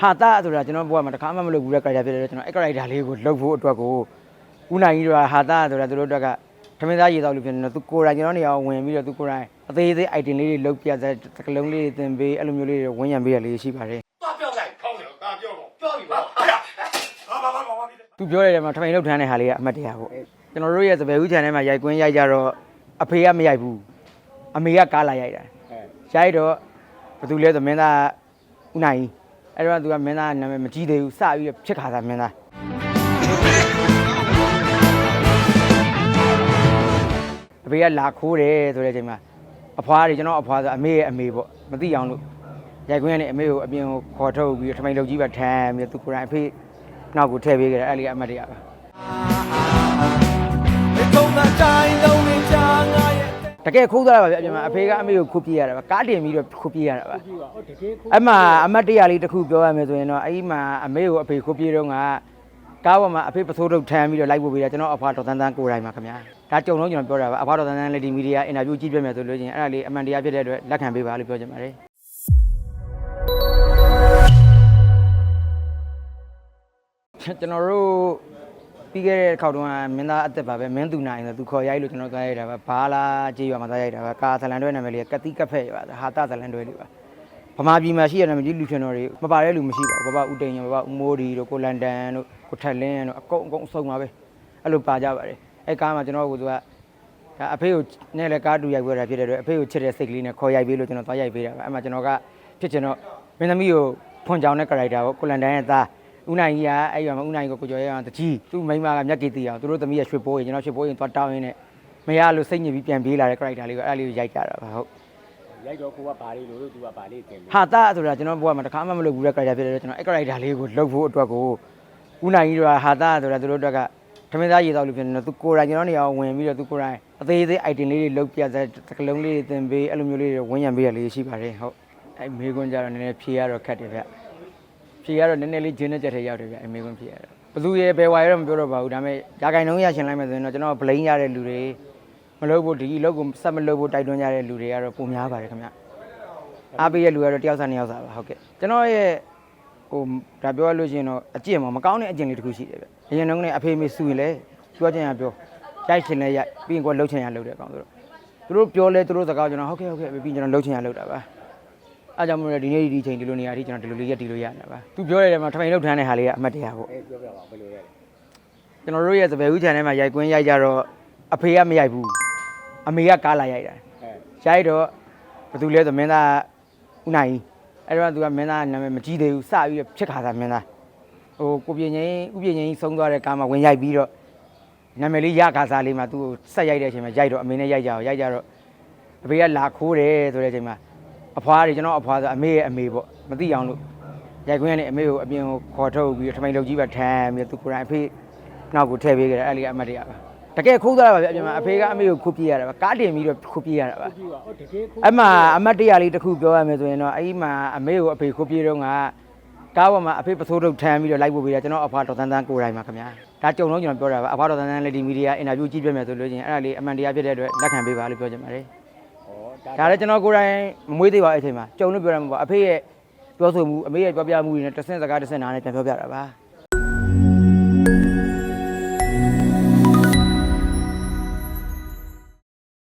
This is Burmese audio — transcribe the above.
ဟာတာဆိုတာကျွန်တော်ဘဝမှာတစ်ခါမှမလုပ်ဘူးတဲ့ character ဖြစ်တယ်ကျွန်တော်အဲ့ character လေးကိုလုပ်ဖို့အတွက်ကိုဦးနိုင်ကြီးတို့ကဟာတာဆိုတာသူတို့အတွက်ကထမင်းသားရေတောက်လို့ဖြစ်နေတော့သူကိုယ်တိုင်ကျွန်တော်နေရာဝင်ပြီးတော့သူကိုယ်တိုင်အသေးသေး item လေးတွေလုပ်ပြတဲ့တကလုံးလေးတွေသင်ပေးအဲ့လိုမျိုးလေးတွေဝန်းရံပေးရလေးရှိပါတယ်သွားပြောလိုက်ခေါင်းတယ်ဒါပြောတော့ပြောပြီပါဟာဘာဘာဘာဘာဖြစ်လဲသူပြောရတယ်မှာထမင်းလုပ်ထမ်းတဲ့ဟာလေးကအမှတ်တရပေါ့ကျွန်တော်တို့ရဲ့စပယ်ဦး channel မှာရိုက်ကွင်းရိုက်ကြတော့အဖေကမရိုက်ဘူးအမေကကားလာရိုက်တာအဲရိုက်တော့ဘယ်သူလဲဆိုမင်းသားဦးနိုင်ကြီး အဲ့တော့သူကမင်းသားနာမည်မကြီးသေးဘူးစပြီးတော့ဖြစ်ခါတာမင်းသားအဖေကလာခိုးတယ်ဆိုတဲ့အချိန်မှာအဖွားတွေကျွန်တော်အဖွားဆိုအမေရဲ့အမေပေါ့မသိအောင်လို့ရိုက်ခွင်းကနေအမေကိုအပြင်ကိုခေါ်ထုတ်ပြီးတော့ထမိန်လုပ်ကြီးပဲထမ်းပြီးတော့သူကိုယ်တိုင်အဖေနောက်ကိုထည့်ပေးခဲ့တယ်အဲ့ဒီကအမတ်တွေကပါ တကယ်ခိုးသွားတာပါဗျအပြင်မှာအဖေကအမေကိုခုတ်ပြရတာပါကားတင်ပြီးတော့ခုတ်ပြရတာပါကြည့်ပါဟုတ်တကယ်ကိုအဲ့မှာအမတ်တရလေးတစ်ခုပြောရမယ်ဆိုရင်တော့အဲ့ဒီမှာအမေကိုအဖေခုတ်ပြတော့ကကားပေါ်မှာအဖေပစိုးထုတ်ထမ်းပြီးတော့လိုက်ပို့ပေးတာကျွန်တော်အဖွားတော်တန်းတန်းကိုယ်တိုင်ပါခင်ဗျာဒါကြုံလုံးကျွန်တော်ပြောတာပါအဖွားတော်တန်းတန်းလည်းဒီမီဒီယာအင်တာဗျူးကြည့်ပြမယ်ဆိုလို့ချင်းအဲ့ဒါလေးအမှန်တရားဖြစ်တဲ့အတွက်လက်ခံပေးပါလို့ပြောချင်ပါတယ်ကျွန်တော်တို့ ပြီးခဲ့တဲ့ခေါက်တုန်းကမင်းသားအသက်ပါပဲမင်းသူနိုင်ဆိုသူခေါ်ရိုက်လို့ကျွန်တော်သွားရိုက်တာပါဘာလာကြေးရွာမှာသွားရိုက်တာပါကာဇလန်တွဲနာမည်လေးကတိကဖက်ရပါဟာတာဇလန်တွဲလေးပါဗမာပြည်မှာရှိရတဲ့မကြီးလူရှင်တော်တွေမပါတဲ့လူမရှိပါဘူးဘဘဦးတိန်ရဘဘဦးမိုးဒီတို့ကိုလန်ဒန်တို့ကိုထက်လင်းတို့အကုန်အကုန်အစုံပါပဲအဲ့လိုပါကြပါတယ်အဲ့ကားမှာကျွန်တော်ကသူကဒါအဖေကိုနဲ့လည်းကားတူရိုက်ပွဲတာဖြစ်တဲ့အတွက်အဖေကိုချစ်တဲ့စိတ်ကလေးနဲ့ခေါ်ရိုက်ပေးလို့ကျွန်တော်သွားရိုက်ပေးတာပါအဲ့မှာကျွန်တော်ကဖြစ်ချင်တော့မင်းသမီးကိုဖွင့်ကြောင်းတဲ့ character ကိုကိုလန်ဒန်ရဲ့သား ဦးနိုင်ကြီးကအဲ့ရွာမှာဦးနိုင်ကြီးကိုကိုကျော်ရဲအောင်တကြီးသူ့မိန်းမကမျက်ကေတီအောင်သူတို့သမီးရဲ့ရွှေပိုးရင်ကျွန်တော်ရွှေပိုးရင်သွားတောင်းရင်းနဲ့မရလို့စိတ်ညစ်ပြီးပြန်ပြေးလာတဲ့ character လေးကိုအဲ့လေးကိုရိုက်ကြတာပါဟုတ်ရိုက်တော့ကိုကဘာလေးလို့သူကဘာလေးတင်တယ်ဟာတာဆိုတာကျွန်တော်ဘဝမှာတစ်ခါမှမလုပ်ဘူးတဲ့ character ဖြစ်တယ်ကျွန်တော်အဲ့ character လေးကိုလုပ်ဖို့အတွက်ကိုဦးနိုင်ကြီးတို့ကဟာတာဆိုတာသူတို့အတွက်ကထမင်းသားရေတောက်လို့ဖြစ်နေတော့သူကိုယ်တိုင်ကျွန်တော်နေရာဝင်ပြီးတော့သူကိုယ်တိုင်အသေးသေး item လေးတွေလုပ်ပြတဲ့တကလုံးလေးတွေသင်ပေးအဲ့လိုမျိုးလေးတွေဝန်းရံပေးရလေးရှိပါတယ်ဟုတ်အဲ့မေကွန်းကြတော့နည်းနည်းဖြေရတော့ခက်တယ်ဗျ ဖြေရတော့နည်းနည်းလေးဂျင်းနဲ့ကြက်ထဲရောက်တယ်ဗျအဲ့မေကွန်းဖြေရတော့ဘသူရဲ့ဘယ်ဝါရတော့မပြောတော့ပါဘူးဒါပေမဲ့ရာဂိုင်နှုန်းရရှင်လိုက်မယ်ဆိုရင်တော့ကျွန်တော်ဗလိန်ရတဲ့လူတွေမလုပ်ဖို့ဒီအလုပ်ကိုဆက်မလုပ်ဖို့တိုက်တွန်းကြတဲ့လူတွေကတော့ပုံများပါတယ်ခင်ဗျအားပေးရလူကတော့တယောက်စားနှစ်ယောက်စားပါဟုတ်ကဲ့ကျွန်တော်ရဲ့ဟိုဒါပြောရလို့ရှိရင်တော့အကျင့်မှာမကောင်းတဲ့အကျင့်လေးတစ်ခုရှိတယ်ဗျအရင်တော့ကအဖေမေဆူရင်လည်းပြောချင်ရပြောရိုက်ချင်လည်းရိုက်ပြီးရင်ကိုယ်လှုပ်ချင်ရလှုပ်တယ်အကောင်ဆိုတော့သူတို့ပြောလဲသူတို့စကားကျွန်တော်ဟုတ်ကဲ့ဟုတ်ကဲ့ပြီးကျွန်တော်လှုပ်ချင်ရလှုပ်တာပါ အားကြောင့်မလို့ဒီနေ့ဒီချိန်ဒီလိုနေရာထိကျွန်တော်ဒီလိုလေးရက်ဒီလိုရနေတာပါသူပြောရတယ်မှာထမိန်လှုပ်ထမ်းတဲ့ဟာလေးကအမှတ်တရပေါ့အဲပြောပြပါဘယ်လိုလဲကျွန်တော်တို့ရဲ့စပယ်ဦး channel မှာရိုက်ကွင်းရိုက်ကြတော့အဖေကမရိုက်ဘူးအမေကကားလာရိုက်တာအဲရိုက်တော့ဘယ်သူလဲဆိုမင်းသားဦးနိုင်ကြီးအဲ့တော့သူကမင်းသားနာမည်မကြီးသေးဘူးစပြီးတော့ဖြစ်ခါတာမင်းသားဟိုကိုပြင်းချင်းဥပြင်းချင်းဆုံးသွားတဲ့ကားမှာဝင်ရိုက်ပြီးတော့နာမည်လေးရခါစားလေးမှာသူ့ကိုဆက်ရိုက်တဲ့အချိန်မှာရိုက်တော့အမေနဲ့ရိုက်ကြအောင်ရိုက်ကြတော့အဖေကလာခိုးတယ်ဆိုတဲ့အချိန်မှာ အဖွားတွေကျွန်တော်အဖွားဆိုအမေရဲ့အမေပေါ့မသိအောင်လို့ရိုက်ခွင်းကနေအမေကိုအပြင်ကိုခေါ်ထုတ်ပြီးတော့ထမိန်လုပ်ကြီးပဲထမ်းပြီးတော့သူကိုယ်တိုင်အဖေနောက်ကိုထည့်ပေးခဲ့တယ်အဲ့ဒီကအမတ်တွေကပါတကယ်ခိုးသွားတာပါဗျအပြင်မှာအဖေကအမေကိုခုတ်ပြရတာပါကားတင်ပြီးတော့ခုတ်ပြရတာပါကြည့်ပါဟုတ်တကယ်ကိုအဲ့မှာအမတ်တရလေးတစ်ခုပြောရမယ်ဆိုရင်တော့အဲ့ဒီမှာအမေကိုအဖေခိုးပြေတော့ကကားပေါ်မှာအဖေပစိုးထုတ်ထမ်းပြီးတော့လိုက်ပို့ပေးတာကျွန်တော်အဖွားတော်တန်းတန်းကိုယ်တိုင်ပါခင်ဗျာဒါကြုံလုံးကျွန်တော်ပြောတာပါအဖွားတော်တန်းတန်းလည်းဒီမီဒီယာအင်တာဗျူးကြည့်ပြမယ်ဆိုလို့ချင်းအဲ့ဒါလေးအမှန်တရားဖြစ်တဲ့အတွက်လက်ခံပေးပါလို့ပြောချင်ပါတယ်ဟော ဒါလည်းကျွန်တော်ကိုယ်တိုင်မမွေးသေးပါဘူးအဲ့ချိန်မှာကြုံလို့ပြောရမှာပါအဖေရဲ့ပြောဆိုမှုအမေရဲ့ပြောပြမှုတွေနဲ့တစ်ဆင့်စကားတစ်ဆင့်နားနဲ့ပြန်ပြောပြတာပါ